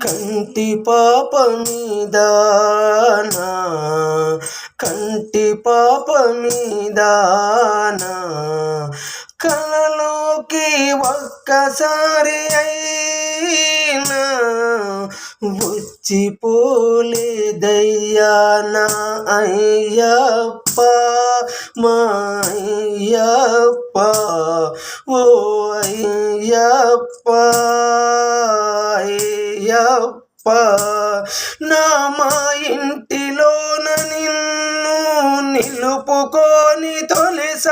కంటి పాప మీదానా కంటి పాప మీదానా కలలోకి ఒక్కసారి అయినా వచ్చిపోలేదయ్యా నా అయ్యప్ప మా అయ్యప్ప ఓ అయ్యప్ప అయ్యప్ప. నా మా ఇంటిలోన నిన్ను నిలుపుకొని తొలిస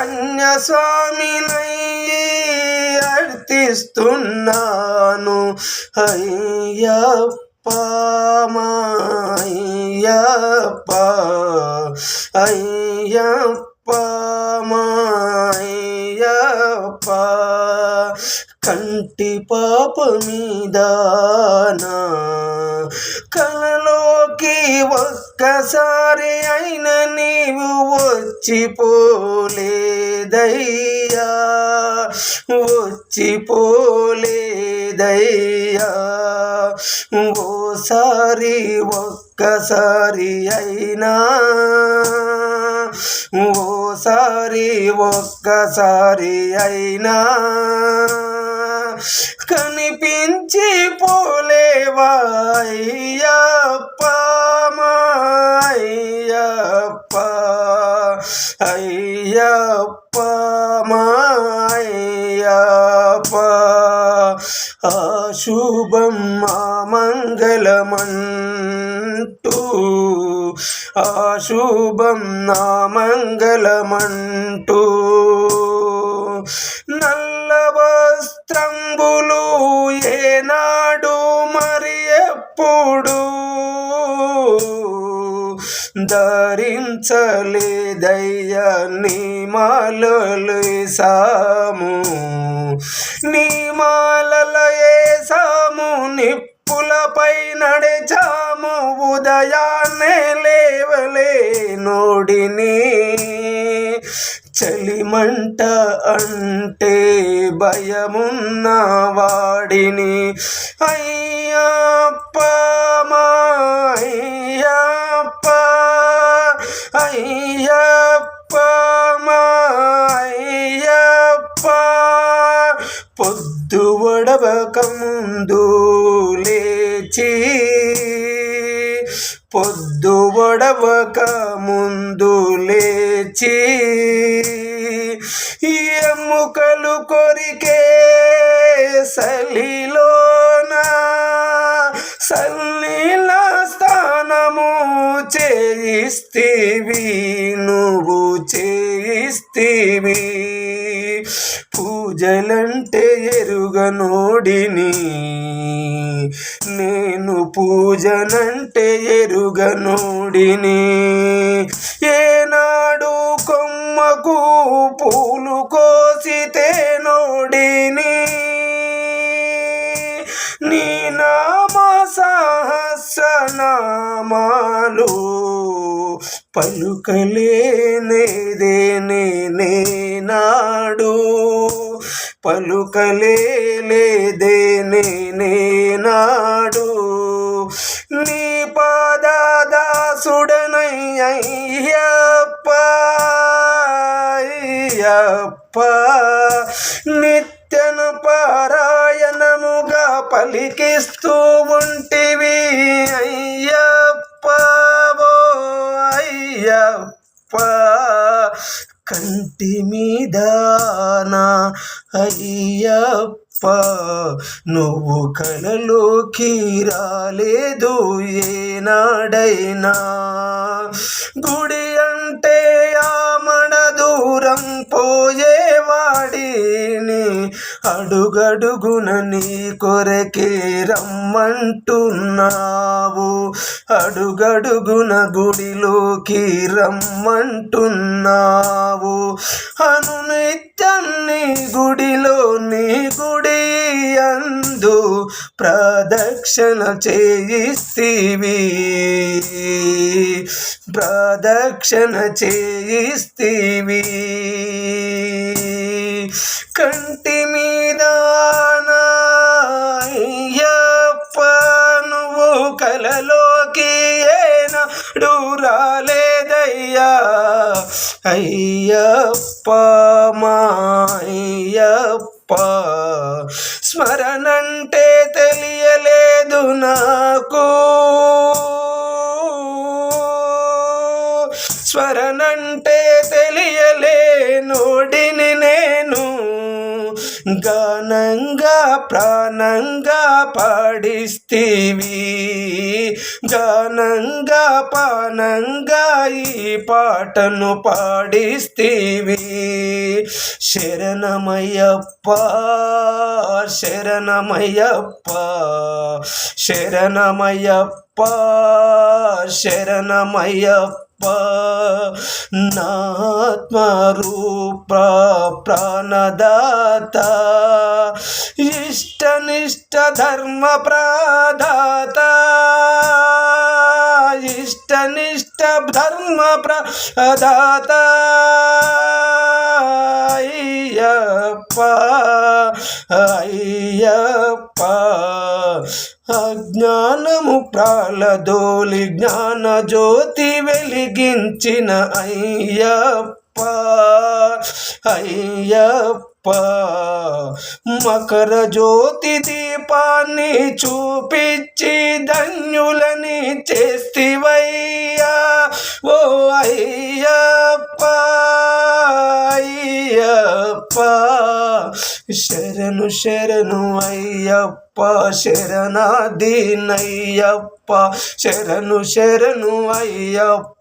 కన్యస్వామినై అర్థిస్తున్నాను అయ్యప్ప మా అయ్యప్ప అయ్యప్ప కంటి పాప మీదానా కలలోకి ఒక్కసారి అయిన నీవు వచ్చిపోలేదయ్యా. వచ్చిపోలేదయ్యా. ఓసారి ఒక్కసారి అయినా. ఓసారి ఒక్కసారి అయినా. కనిపించి పోలేవాయ్యప్ప అయ్యప్ప మా అయ్యప్ప అయ్యప్ప మా అయ్యప్ప అశుభం మంగళమంటూ అశుభం నా మంగళమంటూ నల్ల వస్త్రంబులు ఏనాడు మరి ఎప్పుడు ధరించలేదయ్యా నీ మాలలు సాము నీ మాలలయే సాము నిప్పులపై నడిచాము. ఉదయాన్నే లేవలే నోడిని. చలిమంట అంటే భయమున్న వాడిని. అయ్యప్ప మా లేచి పొద్దు వడవక ముందు లేచి ఎముకలు కొరికే సలిలోన సల్లీల స్థానము చేయిస్తీవి నువ్వు చేయిస్తీవి. పూజలంటే ఎరుగనోడిని నేను పూజనంటే ఎరుగనోడిని ఏనాడు కొమ్మకు పూలు కోసితే నోడిని నీ. నామ సహస్రనామాలు పలుకలేనేదే నేనే నాడు పలుకలేదే నేనాడు నాడు. నీ పాదాసుడనై అయ్యప్ప అయ్యప్ప నిత్యన పారాయణముగా పలికిస్తూ ఉంటివి. అయ్యప్ప అయ్యప్ప కంటి మీద అయ్యప్ప నువ్వు కలలోకి రాలేదు ఏనాడైనా. గుడి అంటే ఆ మన దూరం పోయేవాడిని. అడుగడుగున నీ కొరకే రమ్మంటున్నావు. అడుగడుగున గుడిలోకి రమ్మంటున్నావు. అనునిత్యం నీ గుడిలో నీ గుడి అందు ప్రదక్షిణ చేయిస్తీవి. ప్రదక్షిణ చేయిస్తీవి. కంటి మీద నువ్వు కలలోకి ఏనాడు రాలేదయ్యా. అయ్యప్ప మాయ్యప్ప స్మరణంటే తెలియలేదు నాకు. స్మరణంటే తెలియలేనోడిని నేను. గానంగా ప్రాణంగా పాడిస్తీవి. గానంగా పానంగా ఈ పాటను పాడిస్తీవి. శరణమయ్యప్ప శరణమయ్యప్ప శరణమయ్యప్ప శరణమయ్యప్ప. नात्मरूप प्राणदाता इष्टनिष्ट धर्म प्राधाता इष्टनिष्ट धर्म प्रदाता అయ్యప్ప అయ్యప్ప. అజ్ఞానము ప్రాలదోలి జ్ఞాన జ్యోతి వెలిగించిన అయ్యప్ప అయ్యప్ప. మకర జ్యోతి దీపాన్ని చూపించి ధన్యులని చేస్తివయ్యా. ఓ అయ్యప్ప శరణు శరణు అయ్యప్ప శరణాదీనయ్యప్ప శరణు శరణు అయ్యప్ప.